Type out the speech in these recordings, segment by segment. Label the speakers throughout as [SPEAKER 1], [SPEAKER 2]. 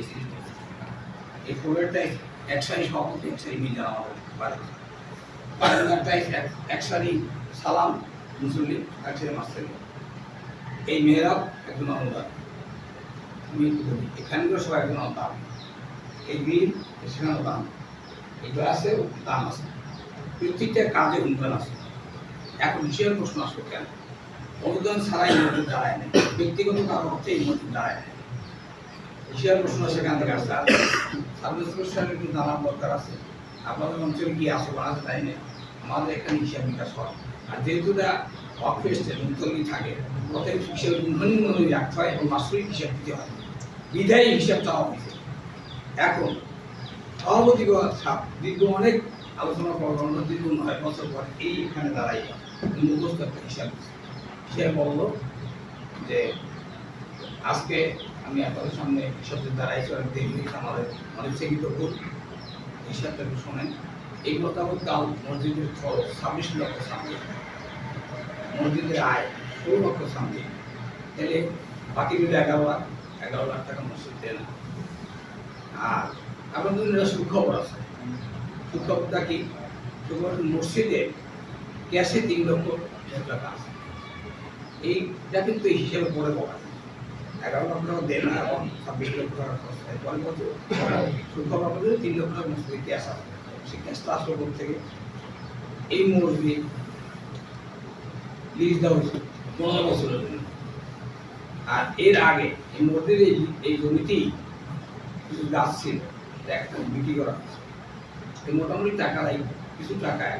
[SPEAKER 1] এই সিস্টেম এই ফোরেরটাই এক সারি সভাপতি এক সারি মিজান আমাদের বাড়িতে বারান্দারটাই এক- এক সারি সালাম মুসল্লি এক সারি মাস্টারি। এই মেয়েরাও একজন অনুদান আমি একজন দাম এই সেখানেও দাম। এগুলো আছে। প্রত্যেকটা কাজে অনুদান আছে। এখন হিসেবে প্রশ্ন আসলো কেন? অনুদান ছাড়াই দাঁড়ায় না ব্যক্তিগত কারণ হচ্ছে এই মসজিদ দাঁড়ায় না হিসেবে প্রশ্ন সেখান থেকে আসছে আর সার্ভিস সাহেবের কিন্তু জানার দরকার আছে। আপনাদের অঞ্চলে কি আসো বানাতে তাই না আমাদের এখানে হিসাব বিকাশ হয়। আর যেহেতু এটা অফিসে মুতলি থাকে ওদের হিসেবে নিম্ন রাখতে হয় এবং মাসুরি হিসাব দিতে হয়। বিদায়ী হিসাব চাওয়া হয়েছে। এখন, সভাপতি দীর্ঘ অনেক আলোচনা জন্য দীর্ঘ নয় বছর পর এই এখানে দাঁড়াই মুখস্থ একটা হিসাব সে বলল যে, আজকে আমি আপনাদের সামনে হিসাবদের দাঁড়াইছি, অনেক দেরি হয়েছে, আমাদের অনেক সেবিত করি হিসাবটা শোনেন। এই মোতাবেক কাল মসজিদের খরচ ছাব্বিশ লক্ষ সামনে। মসজিদের আয় ষোলো লক্ষ সামনে। তাহলে বাকি মিলে এগারো লাখ এগারো লাখ টাকা মসজিদ দেয় না। আর এখন আপনাদের একটা সুখবর আছে। সুখবরটা কি? সুখবর মসজিদে ক্যাশে তিন লক্ষ টাকা আছে। এইটা কিন্তু এই হিসেবে পরে পড়া এগারো টাকা টাকা টাকা এই আর এর আগে এই এই জমিতেই কিছু গাছ ছিল একটা বিক্রি করা হয়েছে। মোটামুটি টাকাটাই কিছু টাকায়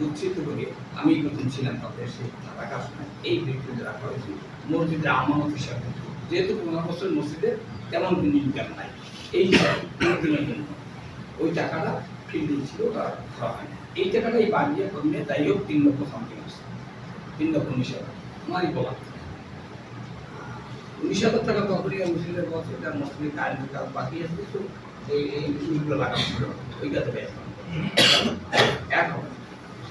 [SPEAKER 1] উচ্ছিত করে আমি নতুন ছিলাম তাদের সেই টাকা এই বিক্রিতে রাখা হয়েছে মসজিদের আমানত হিসাবে। যেহেতু পনেরো বছর মসজিদে তেমন কোনো ইনকাম নাই। এই জন্য। ওই টাকাটা ফিল্ডিং ছিল ওটা করা হয়। এই টাকাটা এই বাড়িয়ে কমিয়ে তাই হোক তিন লক্ষ সামথিং আসছে তিন লক্ষ উনিশ হাজার। আমারই বলা উনিশ হাজার টাকা তখনই মুসলিমের বছর এটা মুসলিম কারেন্টের কাজ বাকি আছে, তো এই এই জিনিসগুলো লাগানো ছিল। ওই কাজে এখন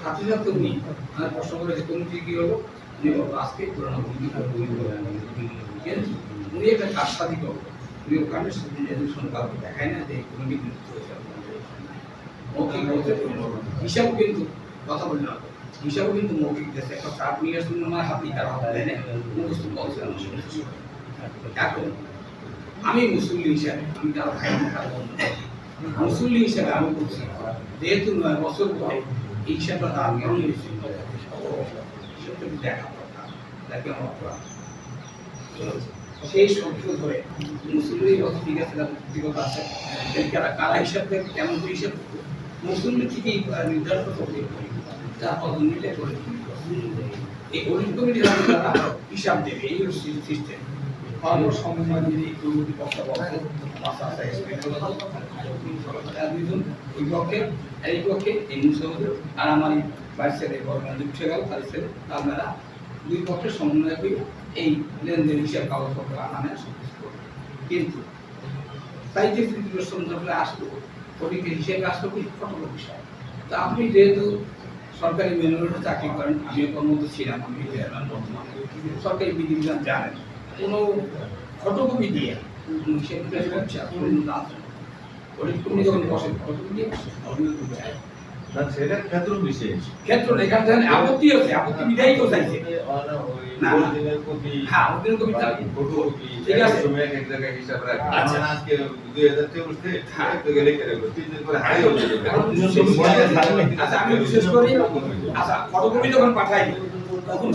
[SPEAKER 1] সাথে সাথে উনি আমার প্রশ্ন করেছে কমিটি কি হলো উনি একটা কাজ দেখায় না কিন্তু মৌখিক এখন আমি মুসল্লি হিসাবে, আমি হিসাবে আমি বলছি, যেহেতু নয় বছর পর এই হিসাবটা কেমন হয়েছে দেখা দরকার যাকে আমার অপরাধ। সেই সভ্য ধরে মুসল্লি কথা ঠিক আছে তার ব্যক্তিগত আছে কিন্তু কারা হিসাব কেমন হিসাব? মুসল্লি থেকেই নির্ধারণ করতে তার পদোন্নতি করে এই অডিট কমিটি তারা হিসাব দেবে, এই সিস্টেম কর্ম যদি দুর্নীতি পক্ষে বসে দুজন ওই পক্ষে এই পক্ষে এই মুসলমান আর আমার বাইর ছেলে বড় গেল তার ছেলে আপনারা দুই পক্ষের সমন্বয় এই লেনদেন হিসাব কাগজপত্র আনানে। কিন্তু তাই যে তৃতীয় সন্ধ্যা আসলো ওটিকে হিসেবে আসলো কি? কঠোর বিষয়। তা আপনি যেহেতু সরকারি মেনুয়ারে চাকরি করেন, আমিও কর্মরত ছিলাম, আমি বর্তমানে। সরকারি বিধিবিধান জানেন। কোনো ফটোকপি দিয়ে হিসেব করছে আপনি যখন বসে ফটোকপি দিয়ে
[SPEAKER 2] সেটা ক্ষেত্র বিশেষ
[SPEAKER 1] ক্ষেত্র এখানে আপত্তি আছে আপত্তি বিদায় তো চাইছে। না, না। হ্যাঁ অভিযোগ কপি চাই ঠিক আছে। আচ্ছা। আচ্ছা আমি বিশেষ করি আচ্ছা ফটোকপি যখন পাঠাই তখন